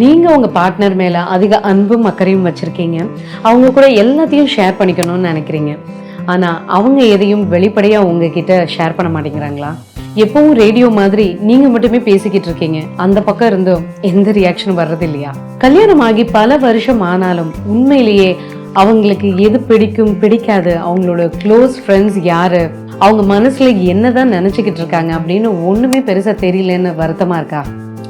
நீங்க உங்கள் பார்ட்னர் மேல அதிக அன்பும் அக்கறையும் வச்சிருக்கீங்க. அவங்க கூட எல்லாத்தையும் ஷேர் பண்ணிக்கணும்னு நினைக்கிறீங்க. ஆனா அவங்க எதையும் வெளிப்படையா உங்ககிட்ட ஷேர் பண்ண மாட்டேங்கிறாங்களா? எப்பவும் ரேடியோ மாதிரி நீங்க மட்டுமே பேசிக்கிட்டு இருக்கீங்க. அந்த பக்கம் இருந்தும் எந்த ரியாக்ஷனும் வர்றது இல்லையா? கல்யாணம் ஆகி பல வருஷம் ஆனாலும் உண்மையிலேயே அவங்களுக்கு எது பிடிக்கும் பிடிக்காது அவங்களோட க்ளோஸ் ஃப்ரெண்ட்ஸ் யாரு அவங்க மனசுல என்னதான் நினைச்சுக்கிட்டு இருக்காங்க அப்படின்னு ஒண்ணுமே பெருசா தெரியலன்னு வருத்தமா இருக்கா?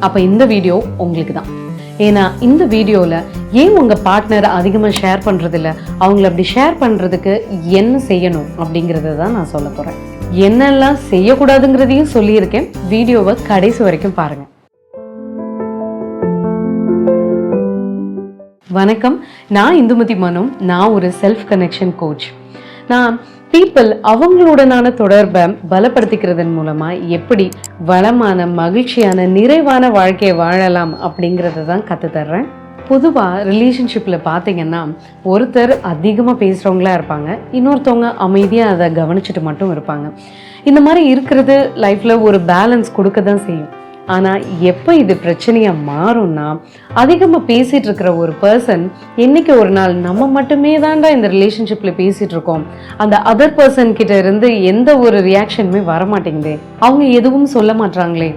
அப்ப இந்த வீடியோ உங்களுக்கு தான் ஏன்னா இந்த வீடியோல ஏன் உங்க பார்ட்னர் அதிகமா ஷேர் பண்ணுறதில்ல அவங்கள அப்படி ஷேர் பண்றதுக்கு என்ன செய்யணும் அப்படிங்கறத தான் நான் சொல்ல போகிறேன் என்னெல்லாம் செய்யக்கூடாதுங்கிறதையும் சொல்லியிருக்கேன். வீடியோவை கடைசி வரைக்கும் பாருங்க. வணக்கம். நான் இந்துமதி மனம் நான் ஒரு செல்ஃப் கனெக்ஷன் கோச் நான் பீப்புள் அவங்களுடனான தொடர்பை பலப்படுத்திக்கிறதன் மூலமா எப்படி வளமான மகிழ்ச்சியான நிறைவான வாழ்க்கையை வாழலாம் அப்படிங்கிறத தான் கற்றுத்தர்றேன் பொதுவாக ரிலேஷன்ஷிப்பில் பார்த்தீங்கன்னா ஒருத்தர் அதிகமாக பேசுகிறவங்களா இருப்பாங்க இன்னொருத்தவங்க அமைதியாக அதை கவனிச்சுட்டு மட்டும் இருப்பாங்க. இந்த மாதிரி இருக்கிறது லைஃப்பில் ஒரு பேலன்ஸ் கொடுக்க தான் செய்யும். ஆனால் எப்போ இது பிரச்சனையாக மாறும்னா அதிகமாக பேசிகிட்டு இருக்கிற ஒரு பர்சன் என்னைக்கு ஒரு நாள் நம்ம மட்டுமே தான்டா இந்த ரிலேஷன்ஷிப்பில் பேசிகிட்டு இருக்கோம் அந்த அதர் பர்சன் கிட்ட இருந்து எந்த ஒரு ரியாக்ஷனுமே வர மாட்டேங்குதே அவங்க எதுவும் சொல்ல மாட்றாங்களே.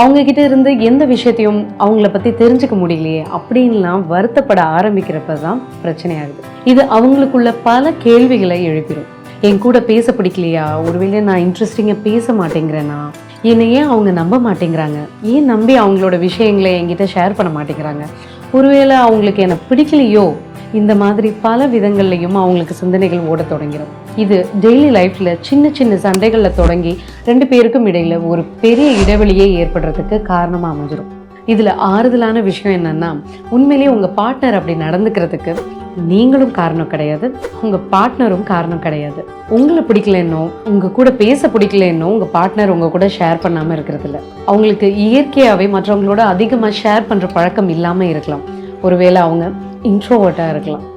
அவங்கக்கிட்ட இருந்து எந்த விஷயத்தையும் அவங்கள பற்றி தெரிஞ்சுக்க முடியலையே அப்படின்லாம் வருத்தப்பட ஆரம்பிக்கிறப்ப தான் பிரச்சனையாகுது. இது அவங்களுக்குள்ள பல கேள்விகளை எழுப்பிடும் என் கூட பேச பிடிக்கலையா? ஒருவேளை நான் இன்ட்ரெஸ்டிங்காக பேச மாட்டேங்கிறேன்னா என்னை ஏன் அவங்க நம்ப மாட்டேங்கிறாங்க? ஏன் நம்பி அவங்களோட விஷயங்களை என்கிட்ட ஷேர் பண்ண மாட்டேங்கிறாங்க? ஒருவேளை அவங்களுக்கு என்னை பிடிக்கலையோ இந்த மாதிரி பல விதங்கள்லையும் அவங்களுக்கு சிந்தனைகள் ஓட தொடங்கிடும் இது டெய்லி லைஃப்பில் சின்ன சின்ன சண்டைகளில் தொடங்கி ரெண்டு பேருக்கும் இடையில் ஒரு பெரிய இடைவெளியே ஏற்படுறதுக்கு காரணமாக அமைஞ்சிடும் இதில் ஆறுதலான விஷயம் என்னென்னா உண்மையிலேயே உங்கள் பார்ட்னர் அப்படி நடந்துக்கிறதுக்கு நீங்களும் காரணம் கிடையாது உங்கள் பார்ட்னரும் காரணம் கிடையாது. உங்களை பிடிக்கலன்னோ உங்கள் கூட பேச பிடிக்கலன்னோ உங்கள் பார்ட்னர் உங்கள் கூட ஷேர் பண்ணாமல் இருக்கிறதில்ல. அவங்களுக்கு இயற்கையாகவே மற்றவங்களோட அதிகமாக ஷேர் பண்ணுற பழக்கம் இல்லாமல் இருக்கலாம். ஒருவேளை அவங்க இன்ட்ரோவர்ட்டாக இருக்கலாம்.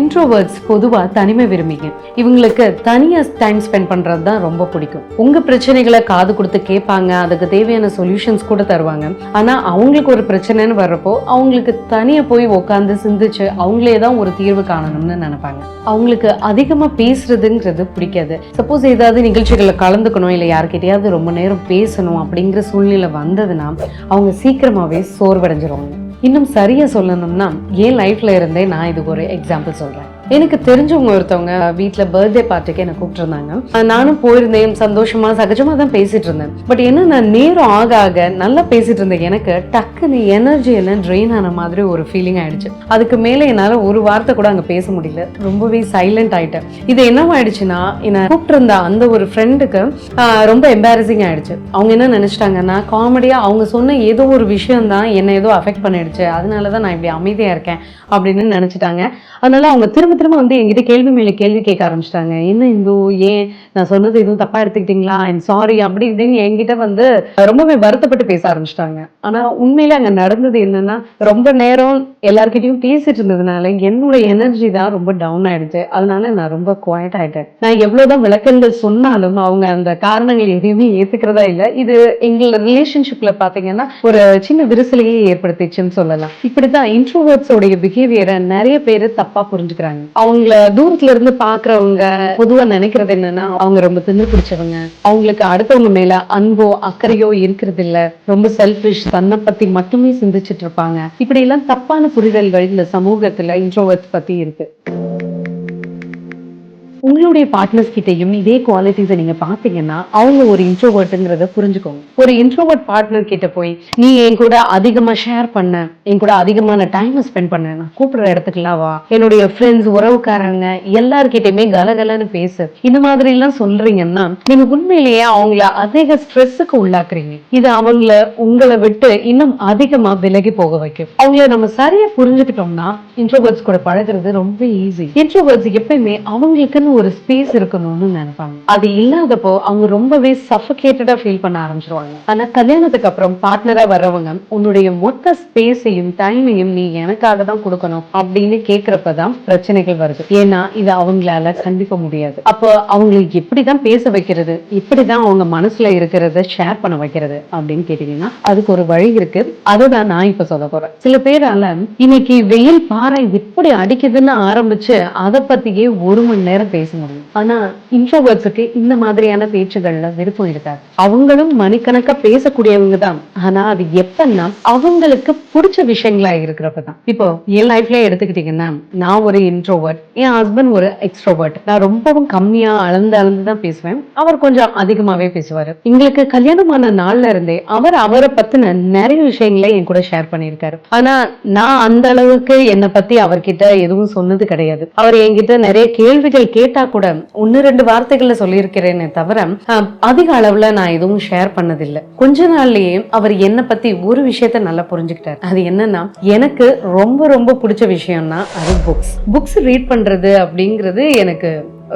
இன்ட்ரோவர்ட்ஸ் பொதுவாக தனிமை விரும்பிங்க. இவங்களுக்கு தனியாக டைம் ஸ்பெண்ட் பண்ணுறது தான் ரொம்ப பிடிக்கும். உங்கள் பிரச்சனைகளை காது கொடுத்து கேட்பாங்க அதுக்கு தேவையான சொல்யூஷன்ஸ் கூட தருவாங்க. ஆனால் அவங்களுக்கு ஒரு பிரச்சனைன்னு வர்றப்போ அவங்களுக்கு தனியாக போய் உட்காந்து சிந்திச்சு அவங்களே தான் ஒரு தீர்வு காணணும்னு நினைப்பாங்க. அவங்களுக்கு அதிகமாக பேசுறதுங்கிறது பிடிக்காது. சப்போஸ் ஏதாவது நிகழ்ச்சிகளில் கலந்துக்கணும் இல்லை யார்கிட்டயாவது ரொம்ப நேரம் பேசணும் அப்படிங்கிற சூழ்நிலை வந்ததுன்னா அவங்க சீக்கிரமாகவே சோர்வடைஞ்சிருவாங்க. இன்னும் சரியாக சொல்லணும்னா என் லைஃப்பில் இருந்தே நான் இதுக்கு ஒரு எக்ஸாம்பிள் சொல்கிறேன் எனக்கு தெரிஞ்சவங்க ஒருத்தவங்க வீட்டில் பர்த்டே பார்ட்டிக்கு என்னை கூப்பிட்டுருந்தாங்க. நானும் போயிருந்தேன் சந்தோஷமா சகஜமாக தான் பேசிட்டு இருந்தேன். பட் என்ன நான் நேரம் ஆக ஆக நல்லா பேசிட்டு இருந்தேன் எனக்கு டக்குன்னு எனர்ஜி எல்லாம் ட்ரெயின் ஆன மாதிரி ஒரு ஃபீலிங் ஆயிடுச்சு. அதுக்கு மேலே என்னால் ஒரு வார்த்தை கூட அங்கே பேச முடியல. ரொம்பவே சைலண்ட் ஆயிட்டேன். இது என்னவாயிடுச்சுன்னா என்னை கூப்பிட்டுருந்த அந்த ஒரு ஃப்ரெண்டுக்கு ரொம்ப எம்பாரசிங் ஆயிடுச்சு. அவங்க என்ன நினைச்சிட்டாங்கன்னா காமெடியா அவங்க சொன்ன ஏதோ ஒரு விஷயம் தான் என்னை ஏதோ அஃபெக்ட் பண்ணிடுச்சு. அதனால தான் நான் இப்படி அமைதியா இருக்கேன் அப்படின்னு நினைச்சிட்டாங்க. அதனால அவங்க திரும்ப திரும்ப வந்து என்கிட்ட கேள்வி மேல கேள்வி கேட்க ஆரம்பிச்சிட்டாங்க. என்ன இந்து? ஏன்? நான் சொன்னது எதுவும் தப்பா எடுத்துக்கிட்டீங்களா? ஐம் சாரி அப்படி இப்படின்னு என்கிட்ட வந்து ரொம்பவே வருத்தப்பட்டு பேச ஆரம்பிச்சிட்டாங்க. ஆனா உண்மையில அங்க நடந்தது என்னன்னா ரொம்ப நேரம் எல்லார்கிட்டயும் பேசிட்டு இருந்ததுனால என்னோட எனர்ஜி தான் ரொம்ப டவுன் ஆயிடுச்சு. அதனால நான் ரொம்ப குவாய்ட் ஆயிட்டேன். நான் எவ்வளவுதான் விளக்கங்கள் சொன்னாலும் அவங்க அந்த காரணங்கள் எதையுமே ஏத்துக்கிறதா இல்ல. இது எங்களோட ரிலேஷன்ஷிப்ல பாத்தீங்கன்னா ஒரு சின்ன விரிசலையே ஏற்படுத்திச்சுன்னு சொல்லலாம். இப்படிதான் இன்ட்ரோவர்ட்ஸோடைய பிஹேவியரை நிறைய பேர் தப்பா புரிஞ்சுக்கிறாங்க. அவங்கள தூரத்துல இருந்து பாக்குறவங்க பொதுவா நினைக்கிறது என்னன்னா அவங்க ரொம்ப திமிரு பிடிச்சவங்க. அவங்களுக்கு அடுத்தவங்க மேல அன்போ அக்கறையோ இருக்கிறது இல்ல ரொம்ப செல்ஃபிஷ் தன்னை பத்தி மட்டுமே சிந்திச்சிட்டு இருப்பாங்க. இப்படி எல்லாம் தப்பான புரிதல்கள் இந்த சமூகத்துல இன்ட்ரோவர்ட் பத்தி இருக்கு. உங்களுடைய பார்ட்னர்ஸ் கிட்டயும் இதே குவாலிட்டிஸை நீங்க பாத்தீங்கன்னா அவங்க ஒரு இன்ட்ரோவர்ட்டுங்கிறத புரிஞ்சுக்கோங்க. ஒரு இன்ட்ரோவர்ட் பார்ட்னர் கிட்ட போய் நீ என் கூட அதிகமா ஷேர் பண்ண என் கூட அதிகமான டைம் ஸ்பெண்ட் பண்ண நான் கூப்பிடுற இடத்துக்குலாம் வா. என்னுடைய ஃப்ரெண்ட்ஸ் உறவுக்காரங்க எல்லார்கிட்டயுமே கலகலன்னு பேசு. இந்த மாதிரி எல்லாம் சொல்றீங்கன்னா நீங்க உண்மையிலேயே அவங்கள அதிக ஸ்ட்ரெஸ்ஸுக்கு உள்ளாக்குறீங்க. இது அவங்கள உங்களை விட்டு இன்னும் அதிகமா விலகி போக வைக்கும். அவங்கள நம்ம சரியா புரிஞ்சுக்கிட்டோம்னா இன்ட்ரோவர்ட்ஸ் கூட பழகுறது ரொம்ப ஈஸி இன்ட்ரோவர்ட்ஸ் எப்பயுமே அவங்களுக்குன்னு ஒரு ஸ்பேஸ் இருக்கணும்னு நினைப்பாங்க. அது இல்லாதப்போ அவங்க ரொம்பவே சஃபகேட்டடா ஃபீல் பண்ண ஆரம்பிச்சிருவாங்க. ஆனா கல்யாணத்துக்கு அப்புறம் பார்ட்னரா வர்றவங்க உன்னுடைய மொத்த ஸ்பேஸையும் டைமையும் நீ எனக்காக தான் கொடுக்கணும் அப்படின்னு கேக்குறப்பதான் பிரச்சனைகள் வருது. ஏன்னா இது அவங்களால கண்டிப்பா முடியாது. அப்போ அவங்களுக்கு எப்படிதான் பேச வைக்கிறது இப்படிதான் அவங்க மனசுல இருக்கிறத ஷேர் பண்ண வைக்கிறது அப்படின்னு கேட்டீங்கன்னா அதுக்கு ஒரு வழி இருக்கு. அதை தான் நான் இப்ப சொல்ல போறேன். சில பேரால இன்னைக்கு வெயில் பாறை எப்படி அடிக்குதுன்னு ஆரம்பிச்சு அதை பத்தியே ஒரு மணி நேரம் பேச முடியும். ஆனா இன்ட்ரோவர்ட்ஸுக்கு இந்த மாதிரியான பேச்சுகள்ல விருப்பம் இருக்காது. அவங்களும் மணிக்கணக்கா பேசக்கூடியவங்க தான். ஆனா அது எப்பன்னா அவங்களுக்கு பிடிச்ச விஷயங்களா இருக்கிறப்ப தான் இப்போ என் லைஃப்ல எடுத்துக்கிட்டீங்கன்னா நான் ஒரு இன்ட்ரோவர்ட் என் ஹஸ்பண்ட் ஒரு எக்ஸ்ட்ரோவர்ட் நான் ரொம்பவும் கம்மியா அளந்து அளந்து தான் பேசுவேன். அவர் கொஞ்சம் அதிகமாவே பேசுவாரு. எங்களுக்கு கல்யாணமான நாள்ல இருந்தே அவர் அவரை பத்தின நிறைய விஷயங்களை என் கூட ஷேர் பண்ணியிருக்காரு. ஆனா நான் அந்த அளவுக்கு என்னை பத்தி அவர்கிட்ட எதுவும் சொன்னது கிடையாது. அவர் என்கிட்ட நிறைய கேள்விகள் கேட்டு கூட ஒன்னு ரெண்டு வார்த்தைகள்ல சொல்லியிருக்கிறேனே தவிர அதிக அளவுல நான் எதுவும் ஷேர் பண்ணதில்லை. கொஞ்ச நாள்லயே அவர் என்னை பத்தி ஒரு விஷயத்த நல்லா புரிஞ்சுக்கிட்டார். அது என்னன்னா எனக்கு ரொம்ப ரொம்ப பிடிச்ச விஷயம்னா அது புக்ஸ் புக்ஸ் ரீட் பண்றது அப்படிங்கிறது எனக்கு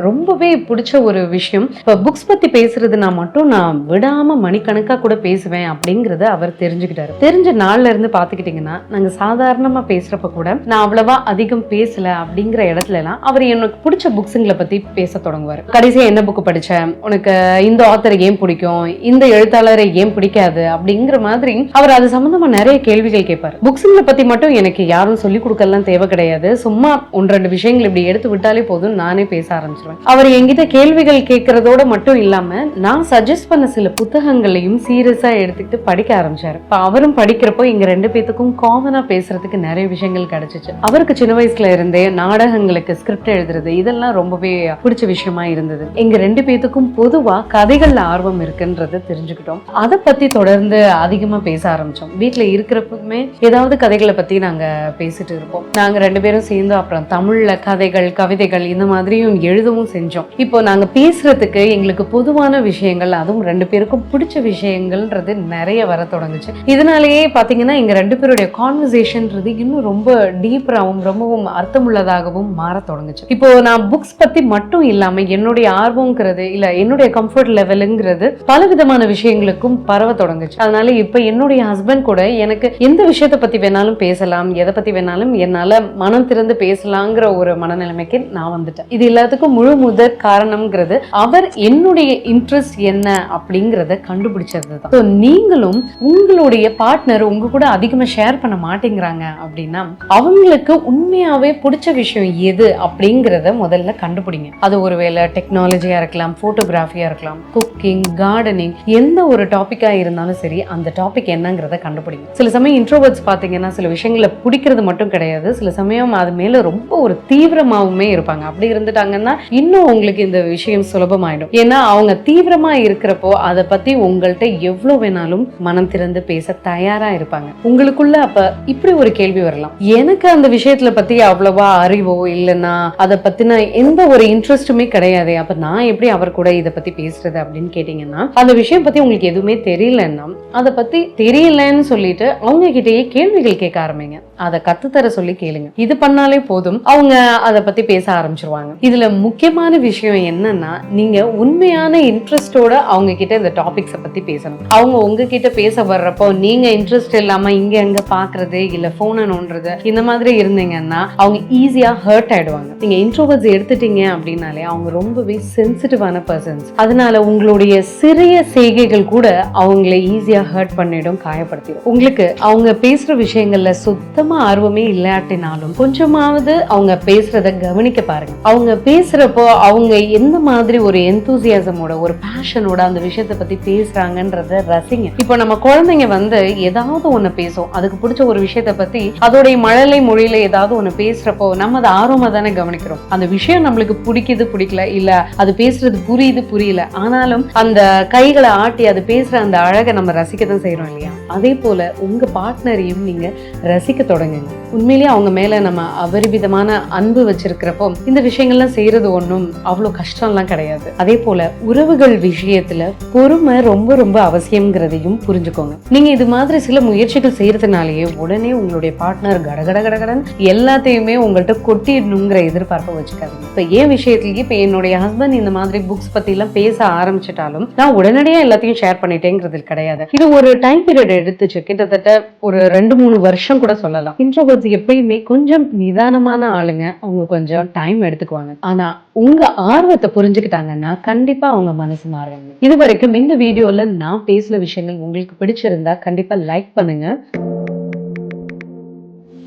ரொம்பவே பிடிச்ச ஒரு விஷயம். இப்போ புக்ஸ் பற்றி பேசுறதுனா மட்டும் நான் விடாமல் மணிக்கணக்காக கூட பேசுவேன் அப்படிங்கிறத அவர் தெரிஞ்சுக்கிட்டாரு. தெரிஞ்ச நாள்ல இருந்து பார்த்துக்கிட்டிங்கன்னா நாங்கள் சாதாரணமாக பேசுகிறப்ப கூட நான் அவ்வளவா அதிகம் பேசலை அப்படிங்கிற இடத்துலலாம் அவர் எனக்கு பிடிச்ச புக்ஸுங்களை பற்றி பேச தொடங்குவார். கடைசியாக என்ன புக்கு படித்தேன் உனக்கு இந்த ஆத்தரை ஏன் பிடிக்கும்? இந்த எழுத்தாளரை ஏன் பிடிக்காது? அப்படிங்கிற மாதிரி அவர் அது சம்மந்தமாக நிறைய கேள்விகள் கேட்பார். புக்ஸுங்களை பற்றி மட்டும் எனக்கு யாரும் சொல்லி கொடுக்கலாம் தேவை கிடையாது. சும்மா ஒன்று ரெண்டு விஷயங்கள் இப்படி எடுத்து விட்டாலே போதும் நானே பேச ஆரம்பிச்சிருவேன் அவர் என்கிட்ட கேள்விகள் கேட்கறதோட மட்டும் இல்லாம நான் சஜஸ்ட் பண்ண சில புத்தகங்களையும் சீரியஸா எடுத்துக்கிட்டு படிக்க ஆரம்பிச்சாரு. இப்ப அவரும் படிக்கிறப்போ எங்க ரெண்டு பேத்துக்கும் காமனா பேசுறதுக்கு நிறைய விஷயங்கள் கிடைச்சிச்சு. அவருக்கு சின்ன வயசுல இருந்தே நாடகங்களுக்கு ஸ்கிரிப்ட் எழுதுறது இதெல்லாம் ரொம்பவே பிடிச்ச விஷயமா இருந்தது. எங்க ரெண்டு பேத்துக்கும் பொதுவா கதைகள்ல ஆர்வம் இருக்குன்றத தெரிஞ்சுக்கிட்டோம். அதை பத்தி தொடர்ந்து அதிகமா பேச ஆரம்பிச்சோம். வீட்டுல இருக்கிறப்பமே ஏதாவது கதைகளை பத்தி நாங்க பேசிட்டு இருப்போம். நாங்க ரெண்டு பேரும் சேர்ந்து அப்புறம் தமிழ்ல கதைகள் கவிதைகள் இந்த மாதிரியும் எழுதுவோம். செஞ்சோம். இப்போ நாங்க பேசுறதுக்கு எங்களுக்கு பொதுவான விஷயங்கள் அதுவும் ரெண்டு பேருக்கும் பிடிச்ச விஷயங்கள்ன்றது நிறைய வர தொடங்குச்சு. இதனாலேயே பாத்தீங்கன்னா எங்க ரெண்டு பேருடைய கான்வர்சேஷன்ன்றது இன்னும் ரொம்ப டீப்பராகவும் ரொம்பவும் அர்த்தமுள்ளதாகவும் மாற தொடங்குச்சு. இப்போ நான் புக்ஸ் பத்தி மட்டும் இல்லாம என்னுடைய ஆர்வம்ங்கிறது இல்ல என்னுடைய கம்ஃபர்ட் லெவலுங்கிறது பல விதமான விஷயங்களுக்கும் பரவ தொடங்குச்சு. அதனால இப்ப என்னுடைய ஹஸ்பண்ட் கூட எனக்கு எந்த விஷயத்தை பத்தி வேணாலும் பேசலாம் எதை பத்தி வேணாலும் என்னால மனம் திறந்து பேசலாங்கிற ஒரு மனநிலைமைக்கு நான் வந்துட்டேன். இது எல்லாத்துக்கும் முழு முதற் காரணம்ங்கிறது அவர் என்னுடைய இன்ட்ரெஸ்ட் என்ன அப்படிங்கிறத கண்டுபிடிச்சது தான் ஸோ நீங்களும் உங்களுடைய பார்ட்னர் உங்க கூட அதிகமாக ஷேர் பண்ண மாட்டேங்கிறாங்க அப்படின்னா அவங்களுக்கு உண்மையாவே பிடிச்ச விஷயம் எது அப்படிங்கிறத முதல்ல கண்டுபிடிங்க. அது ஒருவேளை டெக்னாலஜியா இருக்கலாம் போட்டோகிராஃபியா இருக்கலாம் குக்கிங் கார்டனிங் எந்த ஒரு டாபிக்கா இருந்தாலும் சரி அந்த டாபிக் என்னங்கிறத கண்டுபிடிங்க. சில சமயம் இன்ட்ரோவர்ட்ஸ் பார்த்தீங்கன்னா சில விஷயங்களை பிடிக்கிறது மட்டும் கிடையாது. சில சமயம் அது மேல ரொம்ப ஒரு தீவிரமாகவுமே இருப்பாங்க. அப்படி இருந்துட்டாங்கன்னா இன்னும் உங்களுக்கு இந்த விஷயம் சுலபமாயிடும். ஏன்னா அவங்க தீவிரமா இருக்கிறப்போ அதை பத்தி உங்கள்கிட்ட எவ்வளவு வேணாலும் மனம் திறந்து பேச தயாரா இருப்பாங்க. உங்களுக்குள்ள அப்ப இப்படி ஒரு கேள்வி வரலாம். எனக்கு அந்த விஷயத்துல பத்தி அவ்வளவா அறிவோ இல்லைன்னா அதை பத்தின எந்த ஒரு இன்ட்ரெஸ்ட்டுமே கிடையாது. அப்ப நான் எப்படி அவர் கூட இதை பத்தி பேசுறது அப்படின்னு கேட்டீங்கன்னா அந்த விஷயம் பத்தி உங்களுக்கு எதுவுமே தெரியலன்னா அதை பத்தி தெரியலன்னு சொல்லிட்டு அவங்க கிட்டேயே கேள்விகள் கேட்க ஆரம்பிங்க. அதை கத்துத்தர சொல்லி கேளுங்க. இது பண்ணாலே போதும். அவங்க அதை பத்தி பேச ஆரம்பிச்சிருவாங்க. இதுல முக்கியமான விஷயம் என்னன்னா நீங்க உண்மையான இன்ட்ரெஸ்டோட அவங்க கிட்ட இந்த டாபிக்ஸை பத்தி பேசணும். அவங்க உங்ககிட்ட பேச வர்றப்போ நீங்க இன்ட்ரெஸ்ட் இல்லாம இங்க அங்க பாக்குறது இல்ல போனை நோண்டுறது இந்த மாதிரி இருந்தீங்கன்னா அவங்க ஈஸியா ஹர்ட் ஆயிடுவாங்க. நீங்க இன்ட்ரோவர்ட்ஸ் எடுத்துட்டீங்க அப்படின்னாலே அவங்க ரொம்பவே சென்சிட்டிவான பர்சன்ஸ் அதனால உங்களுடைய சிறிய செய்கைகள் கூட அவங்கள ஈஸியா ஹர்ட் பண்ணிடும் காயப்படுத்திடும். உங்களுக்கு அவங்க பேசுற விஷயங்கள்ல சுத்தமா ஆர்வமே இல்லாட்டினாலும் கொஞ்சமாவது அவங்க பேசுறத கவனிக்க பாருங்க. அவங்க பேசுற பேசுகிறப்போ அவங்க எந்த மாதிரி ஒரு எந்தூசியாசமோட ஒரு பேஷனோட அந்த விஷயத்தை பத்தி பேசுறாங்கன்றத ரசிங்க. இப்போ நம்ம குழந்தைங்க வந்து ஏதாவது ஒண்ணு பேசும். அதுக்கு பிடிச்ச ஒரு விஷயத்தை பத்தி அதோடைய மழலை மொழியில ஏதாவது ஒண்ணு பேசுறப்போ நம்ம அதை ஆர்வமா தானே கவனிக்கிறோம். அந்த விஷயம் நம்மளுக்கு பிடிக்குது பிடிக்கல இல்ல அது பேசுறது புரியுது புரியல. ஆனாலும் அந்த கைகளை ஆட்டி அது பேசுற அந்த அழகை நம்ம ரசிக்க தான் செய்யறோம் இல்லையா? அதே போல உங்க பார்ட்னரையும் நீங்க ரசிக்க தொடங்குங்க. உண்மையிலேயே அவங்க மேல நம்ம அபரிவிதமான அன்பு வச்சிருக்கிறப்போ இந்த விஷயங்கள்லாம் செய்யறது ஒன்றும் அவ்வளோ கஷ்டம்லாம் கிடையாது. அதே போல உறவுகள் விஷயத்துல பொறுமை ரொம்ப ரொம்ப அவசியம்ங்கிறதையும் புரிஞ்சுக்கோங்க. நீங்க இது மாதிரி சில முயற்சிகள் செய்யறதுனாலேயே உடனே உங்களுடைய பார்ட்னர் கடகட கடகடன் எல்லாத்தையுமே உங்கள்கிட்ட கொட்டிடணுங்கிற எதிர்பார்ப்பை வச்சுக்காதீங்க. இப்போ ஏன் விஷயத்துலயே இப்போ என்னுடைய ஹஸ்பண்ட் இந்த மாதிரி புக்ஸ் பத்தி எல்லாம் பேச ஆரம்பிச்சிட்டாலும் நான் உடனடியாக எல்லாத்தையும் ஷேர் பண்ணிட்டேங்கிறது கிடையாது. இது ஒரு டைம் பீரியட் எடுத்துச்சு. கிட்டத்தட்ட ஒரு ரெண்டு மூணு வருஷம் கூட சொல்லலாம். இன்ட்ரோவர்ட்ஸ் எப்பயுமே கொஞ்சம் நிதானமான ஆளுங்க. அவங்க கொஞ்சம் டைம் எடுத்துக்குவாங்க. ஆனால் உங்க ஆர்வத்தை புரிஞ்சுக்கிட்டாங்கன்னா கண்டிப்பா அவங்க மனசு மாறுவாங்க இது வரைக்கும் இந்த வீடியோல நான் பேசுற விஷயங்கள் உங்களுக்கு பிடிச்சிருந்தா கண்டிப்பா லைக் பண்ணுங்க.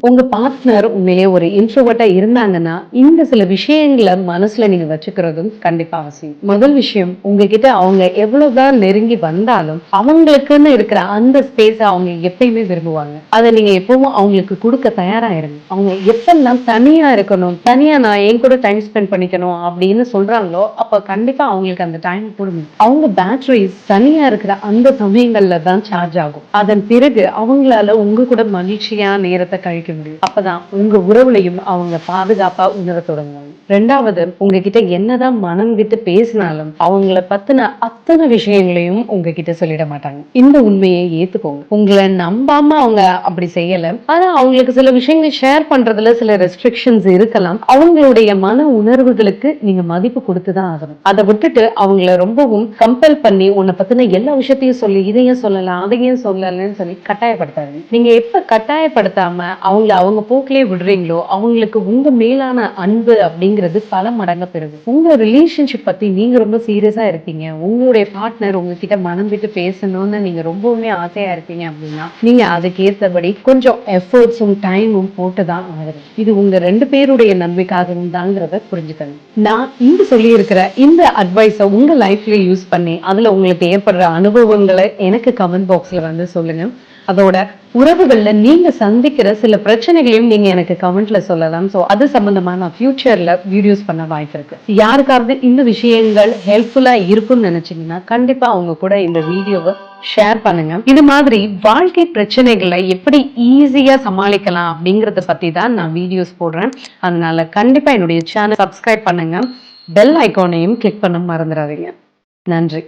உங்க பார்ட்னர் உண்மையிலே ஒரு இன்ட்ரோவர்ட்டா இருந்தாங்கன்னா இந்த சில விஷயங்களை மனசுல நீங்க வச்சுக்கிறதும் கண்டிப்பா அவசியம். முதல் விஷயம் உங்ககிட்ட அவங்க எவ்வளவுதான் நெருங்கி வந்தாலும் அவங்களுக்குன்னு இருக்கிற அந்த ஸ்பேஸ் அவங்க எப்பயுமே விரும்புவாங்க. அதை நீங்க எப்பவும் அவங்களுக்கு கொடுக்க தயாரா இருங்க அவங்க எப்பெல்லாம் தனியா இருக்கணும் தனியா நான் என் கூட டைம் ஸ்பெண்ட் பண்ணிக்கணும் அப்படின்னு சொல்றாங்களோ அப்ப கண்டிப்பா அவங்களுக்கு அந்த டைம் கொடுங்க. அவங்க பேட்டரிஸ் தனியா இருக்கிற அந்த சமயங்கள்ல தான் சார்ஜ் ஆகும். அதன் பிறகு அவங்களால உங்க கூட மகிழ்ச்சியா நேரத்தை கழிக்க முடியும் அப்பதான் உங்க உறவுலையும் அவங்க பாதுகாப்பா உணர தொடங்குவாங்க ரெண்டாவது உங்ககிட்ட என்னதான் மனம் விட்டு பேசினாலும் அவங்கள பத்தின அத்தனை விஷயங்களையும் உங்ககிட்ட சொல்லிட மாட்டாங்க. இந்த உண்மையை ஏத்துக்கோங்க. உங்களை நம்பாம அவங்க அப்படி செய்யல. ஆனா அவங்களுக்கு சில விஷயங்கள் ஷேர் பண்றதுல சில ரெஸ்ட்ரிக்ஷன்ஸ் இருக்கலாம். அவங்களுடைய மன உணர்வுகளுக்கு நீங்க மதிப்பு கொடுத்துதான் ஆகணும். அதை விட்டுட்டு அவங்கள ரொம்பவும் கம்பல் பண்ணி உன்னை பத்தின எல்லா விஷயத்தையும் சொல்லி இதையும் சொல்லலாம் அதையும் சொல்லலன்னு சொல்லி கட்டாயப்படுத்தாது நீங்க எப்ப கட்டாயப்படுத்தாம அவங்கள அவங்க போக்கிலே விடுறீங்களோ அவங்களுக்கு உங்க மேலான அன்பு அப்படிங்கிறது பல மடங்கு பெறுது உங்க ரிலேஷன்ஷிப் பத்தி நீங்க ரொம்ப சீரியஸா இருக்கீங்க உங்களுடைய பார்ட்னர் உங்ககிட்ட மனம் விட்டு பேசணும்னு நீங்க ரொம்பவுமே ஆசையா இருக்கீங்க அப்படின்னா நீங்க அதுக்கு ஏத்தபடி கொஞ்சம் எஃபர்ட்ஸும் டைமும் போட்டுதான் ஆகுது இது உங்க ரெண்டு பேருடைய நன்மைக்காகவும் தாங்கிறத புரிஞ்சுக்கணும் நான் இங்க சொல்லி இருக்கிற இந்த அட்வைஸை உங்க லைஃப்ல யூஸ் பண்ணி அதுல உங்களுக்கு ஏற்படுற அனுபவங்களை எனக்கு கமெண்ட் பாக்ஸ்ல வந்து சொல்லுங்க. அதோட உறவுகளில் நீங்கள் சந்திக்கிற சில பிரச்சனைகளையும் நீங்கள் எனக்கு கமெண்ட்ல சொல்லலாம். ஸோ அது சம்மந்தமாக நான் ஃப்யூச்சரில் வீடியோஸ் பண்ண வாய்ப்பு இருக்குது யாருக்காவது இந்த விஷயங்கள் ஹெல்ப்ஃபுல்லாக இருக்கும்னு நினச்சிங்கன்னா கண்டிப்பாக அவங்க கூட இந்த வீடியோவை ஷேர் பண்ணுங்க. இது மாதிரி வாழ்க்கை பிரச்சனைகளை எப்படி ஈஸியா சமாளிக்கலாம் அப்படிங்கறத பத்தி தான் நான் வீடியோஸ் போடுறேன். அதனால கண்டிப்பா என்னுடைய சேனல் சப்ஸ்கிரைப் பண்ணுங்க. பெல் ஐகானையும் கிளிக் பண்ண மறந்துடாதீங்க. நன்றி.